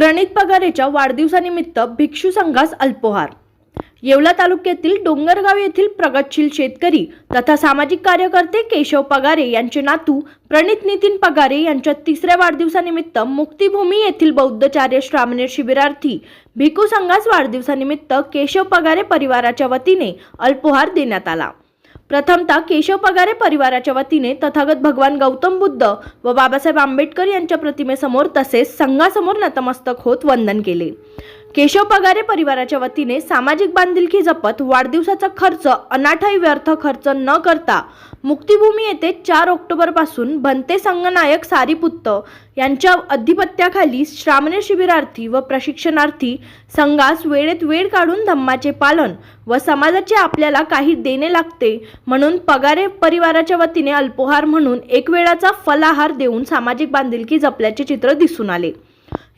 प्रणित पगारेच्या वाढदिवसानिमित्त भिक्षू संघास अल्पोहार. येवला तालुक्यातील डोंगरगाव येथील प्रगतशील शेतकरी तथा सामाजिक कार्यकर्ते केशव पगारे यांचे नातू प्रणित नितीन पगारे यांच्या तिसऱ्या वाढदिवसानिमित्त मुक्तिभूमी येथील बौद्धचार्य श्रामणेर शिबिरार्थी भिकू संघास वाढदिवसानिमित्त केशव पगारे परिवाराच्या वतीने अल्पोहार देण्यात आला. प्रथमतः केशव पगारे परिवाराच्या वतीने तथागत भगवान गौतम बुद्ध व बाबासाहेब आंबेडकर यांच्या प्रतिमेसमोर तसेच संघासमोर नतमस्तक होत वंदन केले. केशव पगारे परिवाराच्या वतीने सामाजिक बांधिलकी जपत वाढदिवसाचा खर्च अनाठाई व्यर्थ खर्च न करता मुक्तिभूमी येथे चार ऑक्टोबरपासून बनते संगनायक सारीपुत्त यांच्या अधिपत्याखाली श्रामणे शिबिरार्थी व प्रशिक्षणार्थी संघास वेळेत वेळ काढून धम्माचे पालन व समाजाचे आपल्याला काही देणे लागते म्हणून पगारे परिवाराच्या वतीने अल्पोहार म्हणून एक वेळाचा फलाहार देऊन सामाजिक बांधिलकी जपल्याचे चित्र दिसून आले.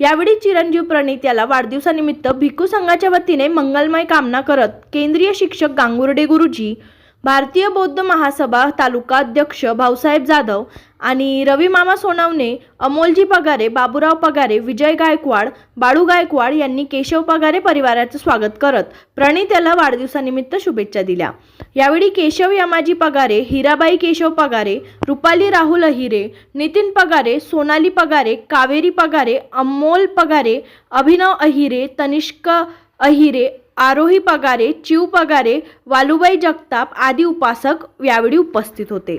यावेळी चिरंजीव प्रणित याला वाढदिवसानिमित्त भिक्खू संघाच्या वतीने मंगलमय कामना करत केंद्रीय शिक्षक गांगुर्डे गुरुजी भारतीय बौद्ध महासभा तालुका अध्यक्ष भाऊसाहेब जाधव आणि रवी मामा सोनवणे अमोलजी पगारे बाबूराव पगारे विजय गायकवाड बाळू गायकवाड यांनी केशव पगारे परिवाराचं स्वागत करत प्रणित याला वाढदिवसानिमित्त शुभेच्छा दिल्या. यावेळी केशव यमाजी पगारे हिराबाई केशव पगारे रुपाली राहुल अहिरे नितीन पगारे सोनाली पगारे कावेरी पगारे अमोल पगारे अभिनव अहिरे तनिष्क अहिरे आरोही पगारे चिव पगारे वालुबाई जगताप आदी उपासक यावेळी उपस्थित होते.